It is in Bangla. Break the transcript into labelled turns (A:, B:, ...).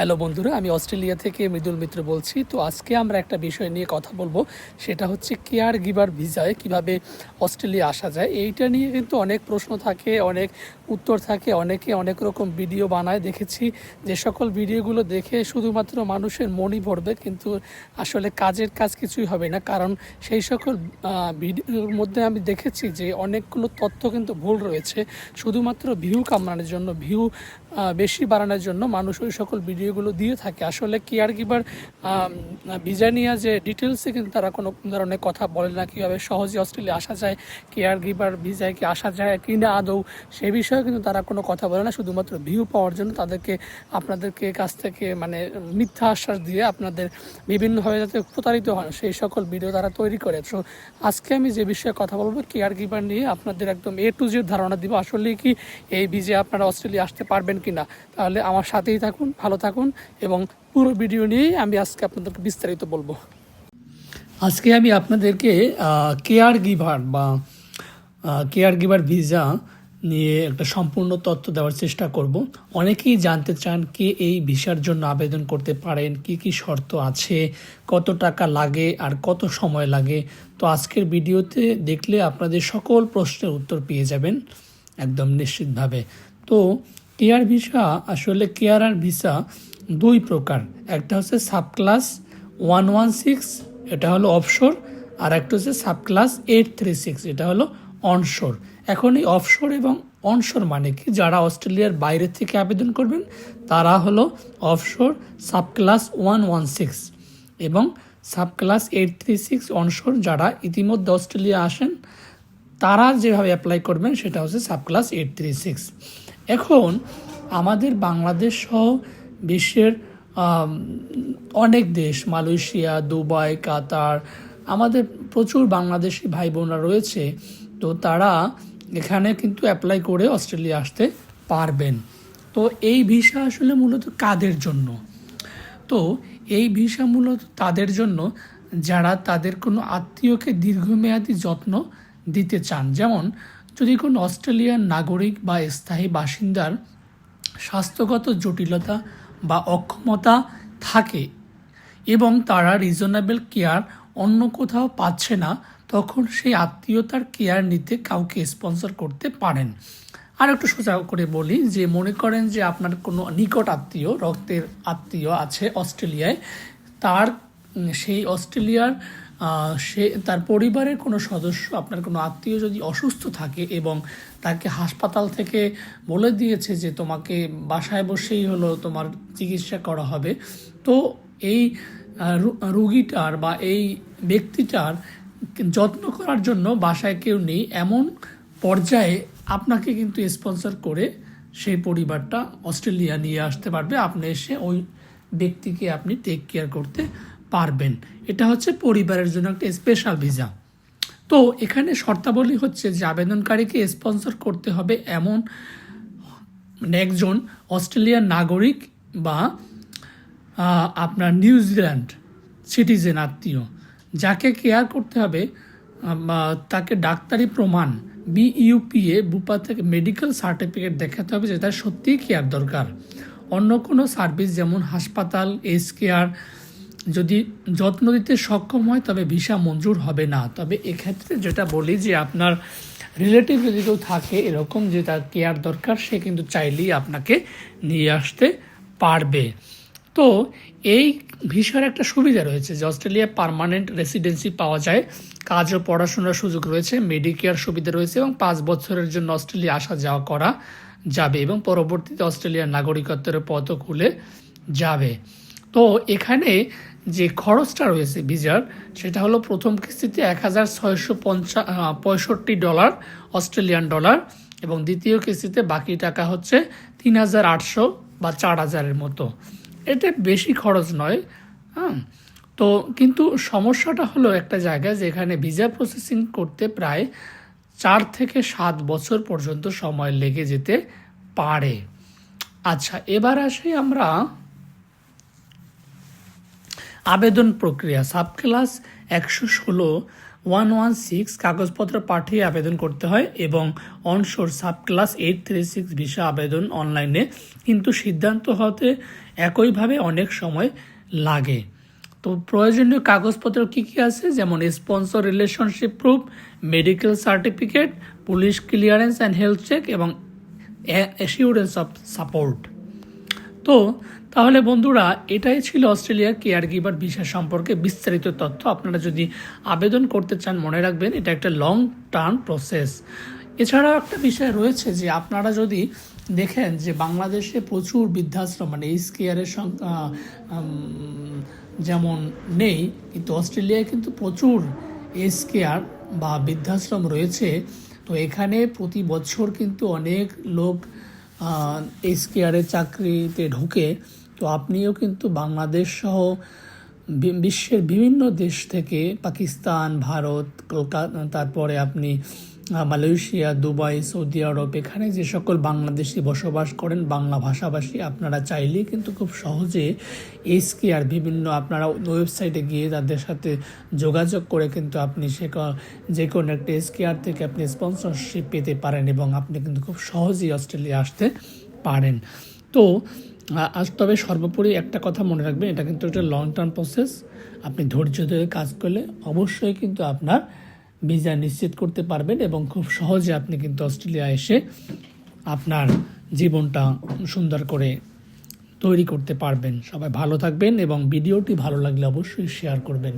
A: হ্যালো বন্ধুরা, আমি অস্ট্রেলিয়া থেকে মৃদুল মিত্র বলছি। তো আজকে আমরা একটা বিষয় নিয়ে কথা বলব, সেটা হচ্ছে কেয়ার গিভার ভিসায় কীভাবে অস্ট্রেলিয়া আসা যায়। এইটা নিয়ে কিন্তু অনেক প্রশ্ন থাকে, অনেক উত্তর থাকে। অনেকে অনেক রকম ভিডিও বানায়। দেখেছি যে সকল ভিডিওগুলো দেখে শুধুমাত্র মানুষের মনই ভরবে, কিন্তু আসলে কাজের কাজ কিছুই হবে না। কারণ সেই সকল ভিডিওর মধ্যে আমি দেখেছি যে অনেকগুলো তথ্য কিন্তু ভুল রয়েছে। শুধুমাত্র ভিউ কামানোর জন্য ভিউ বেশি বাড়ানোর জন্য মানুষ ওই সকল ভিডিওগুলো দিয়ে থাকে। আসলে কেয়ার গিভার ভিসা নিয়ে যে ডিটেলসে কিন্তু তারা কোনো ধরনের কথা বলে না, কীভাবে সহজে অস্ট্রেলিয়া আসা যায় কেয়ার গিভার ভিসায় কি আসা যায় কি না আদৌ সেই বিষয়ে কিন্তু তারা কোনো কথা বলে না। শুধুমাত্র ভিউ পাওয়ার জন্য তাদেরকে, আপনাদেরকে কাছ থেকে মানে মিথ্যা আশ্বাস দিয়ে আপনাদের বিভিন্নভাবে যাতে প্রতারিত হন, সেই সকল ভিডিও তারা তৈরি করে। তো আজকে আমি যে বিষয়ে কথা বলব কেয়ার গিভার নিয়ে আপনাদের একদম এ টু জেড ধারণা দিব আসলে কি এই ভিজে আপনারা অস্ট্রেলিয়া আসতে পারবেন কি না তাহলে আমার সাথেই থাকুন, ভালো থাকুন, এবং পুরো ভিডিও নিয়েই আমি আজকে আপনাদেরকে বিস্তারিত বলব। আজকে আমি আপনাদেরকে কেয়ার গিভার বা কেয়ার গিভার ভিসা নিয়ে একটা সম্পূর্ণ তথ্য দেওয়ার চেষ্টা করব। অনেকেই জানতে চান কে এই ভিসার জন্য আবেদন করতে পারেন, কি কি শর্ত আছে, কত টাকা লাগে আর কত সময় লাগে। তো আজকের ভিডিওতে দেখলে আপনাদের সকল প্রশ্নের উত্তর পেয়ে যাবেন, একদম নিশ্চিতভাবে। তো কেয়ার ভিসা, আসলে কেয়ার আর ভিসা দুই প্রকার। একটা হচ্ছে subclass one one six, এটা হলো অফশোর আর একটা হচ্ছে subclass eight three six, এটা হলো অনশোর এখন এই অফশোর এবং অনশোর মানে কি? যারা অস্ট্রেলিয়ার বাইরে থেকে আবেদন করবেন, তারা হলো offshore subclass one one six এবং subclass eight three six onshore যারা ইতিমধ্যে অস্ট্রেলিয়া আসেন, তারা যেভাবে অ্যাপ্লাই করবেন, সেটা হচ্ছে subclass eight three six এখন আমাদের বাংলাদেশ সহ বিশ্বের অনেক দেশ, মালয়েশিয়া, দুবাই, কাতার, আমাদের প্রচুর বাংলাদেশি ভাই বোনরা রয়েছে তো তারা এখানে কিন্তু অ্যাপ্লাই করে অস্ট্রেলিয়া আসতে পারবেন। তো এই ভিসা আসলে মূলত কাদের জন্য? তো এই ভিসা মূলত তাদের জন্য যারা তাদের কোনো আত্মীয়কে দীর্ঘমেয়াদী যত্ন দিতে চান। যেমন যদি কোনো অস্ট্রেলিয়ার নাগরিক বা স্থায়ী বাসিন্দার স্বাস্থ্যগত জটিলতা বা অক্ষমতা থাকে এবং তারা রিজনেবল কেয়ার অন্য কোথাও পাচ্ছে না তখন সেই আত্মীয়তার কেয়ার নিতে কাউকে স্পন্সর করতে পারেন। আর একটু সোজা করে বলি যে, মনে করেন যে আপনার কোনো নিকট আত্মীয়, রক্তের আত্মীয় আছে অস্ট্রেলিয়ায়, তার সেই অস্ট্রেলিয়ার সে, তার পরিবারের কোনো সদস্য, আপনার কোনো আত্মীয় যদি অসুস্থ থাকে এবং তাকে হাসপাতাল থেকে বলে দিয়েছে যে, তোমাকে বাসায় বসেই হলো, তোমার চিকিৎসা করা হবে। তো এই রুগীটার বা এই ব্যক্তিটার যত্ন করার জন্য বাসায় কেউ নেই, এমন পর্যায়ে আপনাকে কিন্তু স্পন্সর করে সেই পরিবারটা অস্ট্রেলিয়া নিয়ে আসতে পারবে। আপনি এসে ওই ব্যক্তিকে আপনি টেক কেয়ার করতে পারবেন। এটা হচ্ছে পরিবারের জন্য একটা স্পেশাল ভিসা তো এখানে শর্তাবলী হচ্ছে যে আবেদনকারীকে স্পন্সর করতে হবে এমন মানে একজন অস্ট্রেলিয়ার নাগরিক বা আপনার নিউজিল্যান্ড সিটিজেন আত্মীয়। যাকে কেয়ার করতে হবে তাকে ডাক্তারি প্রমাণ বিইউপিএ বুপা থেকে মেডিকেল সার্টিফিকেট দেখাতে হবে যে তার সত্যিই কেয়ার দরকার। অন্য কোনো সার্ভিস যেমন হাসপাতাল এস কেয়ার যদি যত্ন দিতে সক্ষম হয়, তবে ভিসা মঞ্জুর হবে না। তবে এক্ষেত্রে যেটা বলি যে আপনার রিলেটিভ যদি কেউ থাকে, এরকম যে তার কেয়ার দরকার, সে কিন্তু চাইলেই আপনাকে নিয়ে আসতে পারবে। তো এই ভিসার একটা সুবিধা রয়েছে যে অস্ট্রেলিয়া পারমানেন্ট রেসিডেন্সি পাওয়া যায়। কাজ ও পড়াশোনার সুযোগ রয়েছে মেডিকেয়ার সুবিধা রয়েছে এবং পাঁচ বছরের জন্য অস্ট্রেলিয়া আসা যাওয়া করা যাবে এবং পরবর্তীতে অস্ট্রেলিয়ার নাগরিকত্বের পথও খুলে যাবে। তো এখানে যে খরচটা রয়েছে ভিসার সেটা হলো প্রথম কিস্তিতে এক হাজার ছয়শো পঞ্চা পঁয়ষট্টি ডলার, অস্ট্রেলিয়ান ডলার এবং দ্বিতীয় কিস্তিতে বাকি টাকা হচ্ছে তিন হাজার আটশো বা চার হাজারের মতো। এটা বেশি খরচ নয় হ্যাঁ? তো কিন্তু সমস্যাটা হলো একটা জায়গায় যেখানে ভিসা প্রসেসিং করতে প্রায় চার থেকে সাত বছর পর্যন্ত সময় লেগে যেতে পারে। আচ্ছা এবার আসি আমরা আবেদন প্রক্রিয়া। সাব ক্লাস একশো ষোলো ওয়ান ওয়ান সিক্স কাগজপত্র পাঠিয়ে আবেদন করতে হয় এবং onshore subclass eight three six visa আবেদন অনলাইনে কিন্তু সিদ্ধান্ত হতে একইভাবে অনেক সময় লাগে। তো প্রয়োজনীয় কাগজপত্র কী কী আছে? যেমন sponsor relationship proof medical certificate police clearance and health check এবং অ্যাসিউরেন্স অফ সাপোর্ট তো তাহলে বন্ধুরা, এটাই ছিল অস্ট্রেলিয়ার কেয়ার গিভার ভিসা সম্পর্কে বিস্তারিত তথ্য। আপনারা যদি আবেদন করতে চান, মনে রাখবেন এটা একটা লং টার্ম প্রসেস এছাড়াও একটা বিষয় রয়েছে যে, আপনারা যদি দেখেন যে, বাংলাদেশে প্রচুর বৃদ্ধাশ্রম মানে এইচ কেয়ারের যেমন নেই, কিন্তু অস্ট্রেলিয়ায় কিন্তু প্রচুর এস কেয়ার বা বৃদ্ধাশ্রম রয়েছে। তো এখানে প্রতি বছর কিন্তু অনেক লোক এস কেয়ারের চাকরিতে ঢুকে, তো আপনিও কিন্তু বাংলাদেশ সহ বিশ্বের বিভিন্ন দেশ থেকে পাকিস্তান, ভারত, কলকাতা, তারপরে আপনি মালয়েশিয়া, দুবাই, সৌদি আরব, এখানে যে সকল বাংলাদেশি বসবাস করেন, বাংলা ভাষাভাষী আপনারা চাইলেই কিন্তু খুব সহজে এসকে আর বিভিন্ন আপনারা ওয়েবসাইটে গিয়ে তাদের সাথে যোগাযোগ করে কিন্তু আপনি সে যে কোনো একটা এসকেআর থেকে আপনি স্পন্সরশিপ পেতে পারেন এবং আপনি কিন্তু খুব সহজেই অস্ট্রেলিয়া আসতে পারেন। তো আজ তবে সর্বোপরি একটা কথা মনে রাখবেন, এটা কিন্তু একটা লং টার্ম প্রসেস আপনি ধৈর্য ধরে কাজ করলে অবশ্যই কিন্তু আপনার ভিসা নিশ্চিত করতে পারবেন এবং খুব সহজে আপনি কিন্তু অস্ট্রেলিয়া এসে আপনার জীবনটা সুন্দর করে তৈরি করতে পারবেন। সবাই ভালো থাকবেন এবং ভিডিওটি ভালো লাগলে অবশ্যই শেয়ার করবেন।